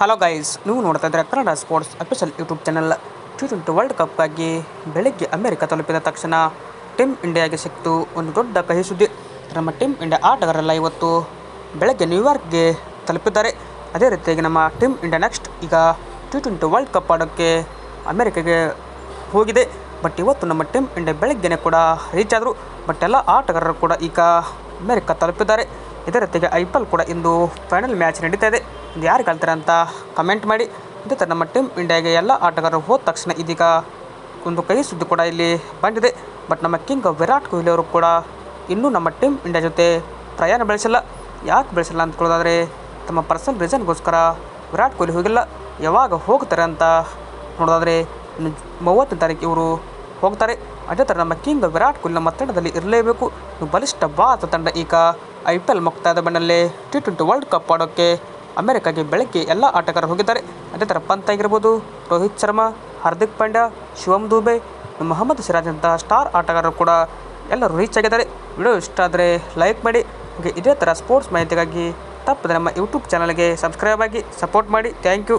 Hello guys ನೀವು ನೋಡ್ತಾ ಇದ್ರೆ Kannada sports official YouTube channel T twenty world ಕಪ್ಗಾಗಿ ಬೆಳಗ್ಗೆ ಅಮೆರಿಕ ತಲುಪಿದ ತಕ್ಷಣ ಟೀಮ್ ಇಂಡಿಯಾಗೆ ಸಿಕ್ತು ಒಂದು ದೊಡ್ಡ ಕಹಿ ಸುದ್ದಿ. ನಮ್ಮ ಟೀಮ್ ಇಂಡಿಯಾ ಆಟಗಾರರೆಲ್ಲ ಇವತ್ತು ಬೆಳಗ್ಗೆ ನ್ಯೂಯಾರ್ಕ್ಗೆ ತಲುಪಿದ್ದಾರೆ. ಅದೇ ರೀತಿಯಾಗಿ ನಮ್ಮ ಟೀಮ್ ಇಂಡಿಯಾ ನೆಕ್ಸ್ಟ್ ಈಗ ಟಿ ಟ್ವೆಂಟಿ ವರ್ಲ್ಡ್ ಕಪ್ ಆಡೋಕ್ಕೆ ಅಮೆರಿಕೆಗೆ ಹೋಗಿದೆ. ಬಟ್ ಇವತ್ತು ನಮ್ಮ ಟೀಮ್ ಇಂಡಿಯಾ ಬೆಳಗ್ಗೆನೇ ಕೂಡ ರೀಚ್ ಆದರು. ಬಟ್ ಎಲ್ಲ ಆಟಗಾರರು ಕೂಡ ಈಗ ಅಮೆರಿಕ ತಲುಪಿದ್ದಾರೆ. ಇದೇ ರೀತಿಯಾಗಿ ಐ ಪಿ ಎಲ್ ಕೂಡ ಇಂದು ಫೈನಲ್ ಮ್ಯಾಚ್ ನಡೀತಾ ಇದೆ. ಇದು ಯಾರು ಗೆಲ್ತಾರೆ ಅಂತ ಕಮೆಂಟ್ ಮಾಡಿ. ಇದೇ ಥರ ನಮ್ಮ ಟೀಮ್ ಇಂಡಿಯಾಗೆ ಎಲ್ಲ ಆಟಗಾರರು ಹೋದ ತಕ್ಷಣ ಇದೀಗ ಒಂದು ಕೈ ಸುದ್ದಿ ಕೂಡ ಇಲ್ಲಿ ಬಂದಿದೆ. ಬಟ್ ನಮ್ಮ ಕಿಂಗ್ ವಿರಾಟ್ ಕೊಹ್ಲಿ ಅವರು ಕೂಡ ಇನ್ನೂ ನಮ್ಮ ಟೀಮ್ ಇಂಡಿಯಾ ಜೊತೆ ಪ್ರಯಾಣ ಬೆಳೆಸಿಲ್ಲ. ಯಾಕೆ ಬೆಳೆಸಿಲ್ಲ ಅಂದ್ಕೊಳ್ಳೋದಾದರೆ ತಮ್ಮ ಪರ್ಸನಲ್ ರೀಸನ್ಗೋಸ್ಕರ ವಿರಾಟ್ ಕೊಹ್ಲಿ ಹೋಗಿಲ್ಲ. ಯಾವಾಗ ಹೋಗ್ತಾರೆ ಅಂತ ನೋಡೋದಾದರೆ ಇನ್ನು ಮೂವತ್ತನೇ ತಾರೀಕು ಇವರು ಹೋಗ್ತಾರೆ. ಅದೇ ಥರ ನಮ್ಮ ಕಿಂಗ್ ವಿರಾಟ್ ಕೊಹ್ಲಿ ನಮ್ಮ ತಂಡದಲ್ಲಿ ಇರಲೇಬೇಕು. ಬಲಿಷ್ಠ ಭಾರತ ತಂಡ ಈಗ ಐ ಪಿ ಎಲ್ ಮುಕ್ತಾಯದ ಬೆನ್ನಲ್ಲೇ ಟಿ ಟ್ವೆಂಟಿ ವರ್ಲ್ಡ್ ಕಪ್ ಆಡೋಕ್ಕೆ ಅಮೆರಿಕಾಗೆ ಬೆಳಗ್ಗೆ ಎಲ್ಲ ಆಟಗಾರರು ಹೋಗಿದ್ದಾರೆ. ಅದೇ ಥರ ಪಂತ್ ಆಗಿರ್ಬೋದು. ರೋಹಿತ್ ಶರ್ಮಾ, ಹಾರ್ದಿಕ್ ಪಾಂಡ್ಯ ಶಿವಮ್ ದುಬೆ, ಮೊಹಮ್ಮದ್ ಸಿರಾಜ್ ಅಂತಹ ಸ್ಟಾರ್ ಆಟಗಾರರು ಕೂಡ ಎಲ್ಲರೂ ರೀಚ್ ಆಗಿದ್ದಾರೆ. ವಿಡಿಯೋ ಇಷ್ಟ ಆದರೆ ಲೈಕ್ ಮಾಡಿ. ಹಾಗೆ ಇದೇ ಥರ ಸ್ಪೋರ್ಟ್ಸ್ ಮಾಹಿತಿಗಾಗಿ ತಪ್ಪದೆ ನಮ್ಮ ಯೂಟ್ಯೂಬ್ ಚಾನಲ್ಗೆ ಸಬ್ಸ್ಕ್ರೈಬ್ ಆಗಿ ಸಪೋರ್ಟ್ ಮಾಡಿ. Thank you